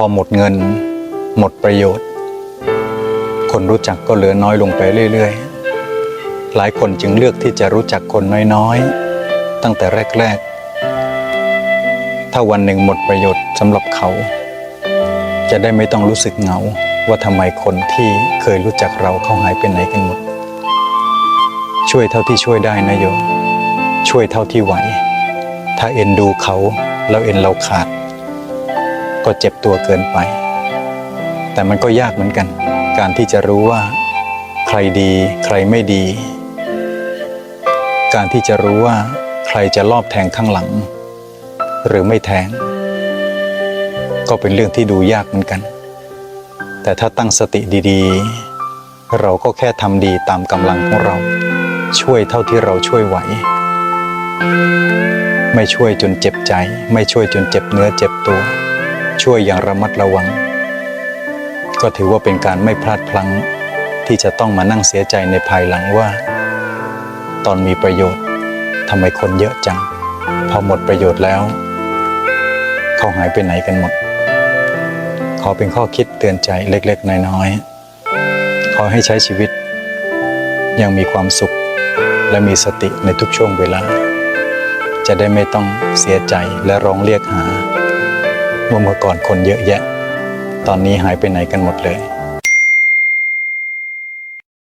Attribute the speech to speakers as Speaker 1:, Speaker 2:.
Speaker 1: พอหมดเงิน หมดประโยชน์ คนรู้จักก็เหลือน้อยลงไปเรื่อย ๆ หลายคนจึงเลือกที่จะรู้จักคนน้อย ๆ ตั้งแต่แรก ๆ ถ้าวันหนึ่งหมดประโยชน์สำหรับเขา จะได้ไม่ต้องรู้สึกเหงาว่าทำไมคนที่เคยรู้จักเราเขาหายไปไหนกันหมด ช่วยเท่าที่ช่วยได้นะโยมช่วยเท่าที่ไหว ถ้าเอ็นดูเขาแล้วเอ็นเราขาด ก็เจ็บตัวเกินไป แต่มันก็ยากเหมือนกัน การที่จะรู้ว่า ใครดี ใครไม่ดี การที่จะรู้ว่า ใครจะลอบแทงข้างหลัง หรือไม่แทง ก็เป็นเรื่องที่ดูยากเหมือนกัน แต่ถ้าตั้งสติดีๆ เราก็แค่ทำดีตามกำลังของเรา ช่วยเท่าที่เราช่วยไหวไม่ช่วยจนเจ็บใจ ไม่ช่วยจนเจ็บเนื้อเจ็บตัว ช่วยอย่างระมัดระวัง ก็ถือว่าเป็นการไม่พลาดพลั้งที่จะต้องมานั่งเสียใจในภายหลังว่า ตอนมีประโยชน์ทำไมคนเยอะจัง พอหมดประโยชน์แล้ว เขาหายไปไหนกันหมด ขอเป็นข้อคิดเตือนใจเล็กๆ น้อยๆ ขอให้ใช้ชีวิต ยังมีความสุขและมีสติในทุกช่วงเวลา จะได้ไม่ต้องเสียใจและร้องเรียกหา ว่าเมื่อก่อนคนเยอะแยะ ตอนนี้หายไปไหนกันหมดเลย